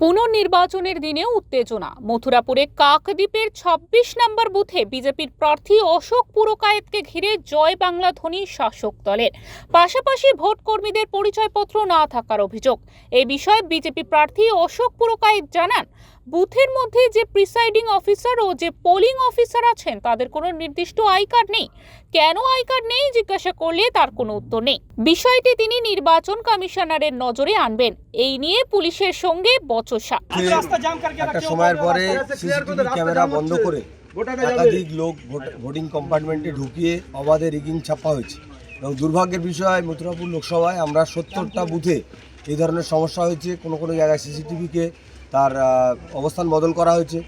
পুনর্নির্বাচনের দিনে উত্তেজনা। মথুরাপুরে কাকদ্বীপের ছাব্বিশ নম্বর বুথে বিজেপির প্রার্থী অশোক পুরকায়েতকে ঘিরে জয় বাংলা ধ্বনি শাসক দলের। পাশাপাশি ভোট কর্মীদের পরিচয়পত্র না থাকার অভিযোগ। এ বিষয়ে বিজেপি প্রার্থী অশোক পুরকায়েত জানান বুথের মধ্যে যে প্রিসাইডিং অফিসার ও যে পোলিং অফিসার আছেন তাদের কোনো নির্দিষ্ট আই কার্ড নেই। কেন আই কার্ড নেই? জিজ্ঞাসা করলে তার কোনো উত্তর নেই। বিষয়টি তিনি নির্বাচন কমিশনারের নজরে আনবেন। এই নিয়ে পুলিশের সঙ্গে বচসা। একটা সময়ের পরে ক্যামেরা বন্ধ করে একাধিক লোক ভোটিং কম্পার্টমেন্টে ঢুকিয়ে অবাধে রিগিং ছাপা হয়েছে। এবং দুর্ভাগ্যের বিষয় মথুরাপুর লোকসভায় আমরা সত্তরটা বুথে এই ধরনের সমস্যা হয়েছে। কোনো কোনো জায়গায় সিসিটিভিকে তার অবস্থান বদল করা হয়েছে,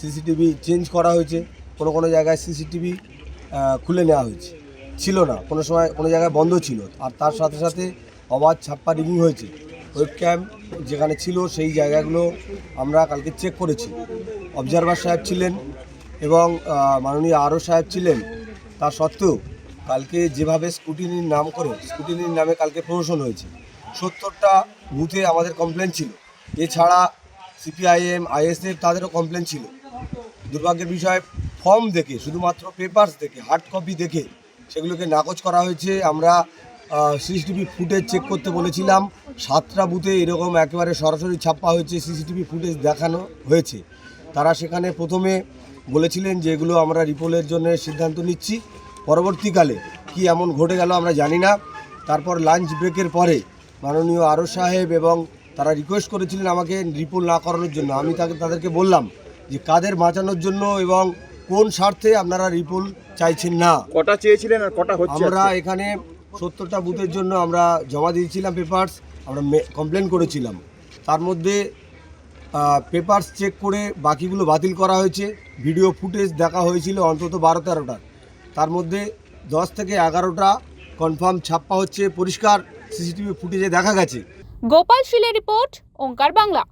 সিসিটিভি চেঞ্জ করা হয়েছে, কোনো কোনো জায়গায় সিসিটিভি খুলে নেওয়া হয়েছে। ছিল না, কোনো সময় কোনো জায়গায় বন্ধ ছিল। আর তার সাথে সাথে অবাধ ছাপ্পা রিগিং হয়েছে। ওয়েব ক্যাম্প যেখানে ছিল সেই জায়গাগুলো আমরা কালকে চেক করেছি। অবজারভার সাহেব ছিলেন এবং মাননীয় আরও সাহেব ছিলেন। তা সত্ত্বেও কালকে যেভাবে স্কুটিনির নাম করে, স্কুটিনির নামে কালকে প্রমোশন হয়েছে। সত্তরটা বুথে আমাদের কমপ্লেন ছিল। এছাড়া সিপিআইএম, আইএসএফ, তাদেরও কমপ্লেন ছিল। দুর্ভাগ্যের বিষয় ফর্ম দেখে, শুধুমাত্র পেপারস দেখে হার্ড কপি দেখে সেগুলোকে নাকচ করা হয়েছে। আমরা সিসিটিভি ফুটেজ চেক করতে বলেছিলাম। সাতটা বুথে এরকম একেবারে সরাসরি ছাপ্পা হয়েছে সিসিটিভি ফুটেজ দেখানো হয়েছে। তারা সেখানে প্রথমে বলেছিলেন যে এগুলো আমরা রিপোর্টের জন্য সিদ্ধান্ত নিচ্ছি। পরবর্তীকালে কি এমন ঘটে গেল আমরা জানি না। তারপর লাঞ্চ ব্রেকের পরে মাননীয় আরও সাহেব এবং তারা রিকোয়েস্ট করেছিলেন আমাকে রিপোর্ট না করানোর জন্য। আমি তাকে তাদেরকে বললাম যে কাদের বাঁচানোর জন্য এবং কোন স্বার্থে আপনারা রিপোর্ট চাইছেন না। কটা চেয়েছিলেন আর কটা হচ্ছে আমরা এখানে সত্তরটা বুথের জন্য আমরা জমা দিয়েছিলাম পেপার্স আমরা কমপ্লেন করেছিলাম। তার মধ্যে পেপার্স চেক করে বাকিগুলো বাতিল করা হয়েছে। ভিডিও ফুটেজ দেখা হয়েছিল অন্তত বারো তেরোটা। তার মধ্যে দশ থেকে এগারোটা কনফার্ম ছাপ্পা হচ্ছে পরিষ্কার সিসিটিভি ফুটেজে দেখা গেছে। গোপাল শিলের রিপোর্ট ওঙ্কার বাংলা।